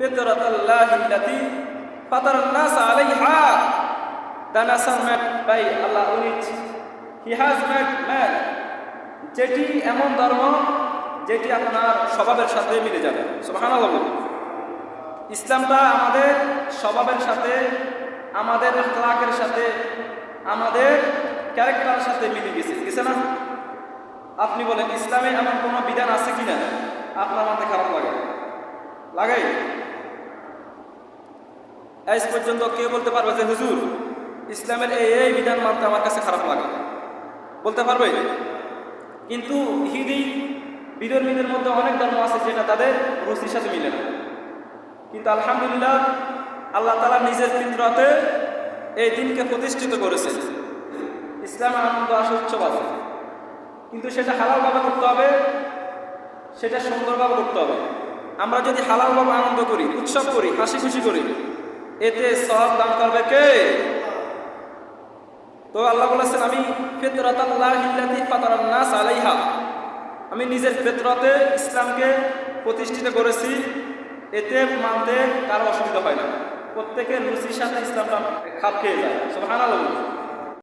فطرة الله التي فطر الناس عليها The nation made by Allah on it. He has made man. যেটি এমন ধর্ম যেটি আপনার স্বভাবের সাথে মিলে যাবে সুবহানাল্লাহ বলুন। ইসলামটা আমাদের স্বভাবের সাথে আমাদের আখলাকের সাথে আমাদের ক্যারেক্টারের সাথে মিলে গেছে গেছে না আপনি বলেন ইসলামে এমন কোনো বিধান আছে কিনা আপনার মাথায় খারাপ লাগে লাগে আজ পর্যন্ত কেউ বলতে পারবে যে, হুজুর, ইসলামের এই এই বিধান মানতে আমার কাছে খারাপ লাগে। বলতে পারবে? কিন্তু ইহুদি বিধর্মীদের মধ্যে অনেক ধর্ম আছে যেটা তাদের রুচির সাথে মিলে না। কিন্তু আলহামদুলিল্লাহ, আল্লাহ তালা নিজের ফিতরতে এই দিনকে প্রতিষ্ঠিত করেছেন। ইসলামে আনন্দ আসে উৎসব আছে কিন্তু সেটা হালালভাবে করতে হবে, সেটা সুন্দরভাবে করতে হবে। আমরা যদি হালালভাবে আনন্দ করি, উৎসব করি, হাসি খুশি করি এতে সব দান করবে কে? তো আল্লাহ বলেছেন, আমি আলাইহা। আমি নিজের ফেতরতে ইসলামকে প্রতিষ্ঠিত করেছি। এতে মানতে কারও অসুবিধা হয় না। প্রত্যেকের রুচির সাথে ইসলামটা খাপ খেয়ে যায়। সব হানাল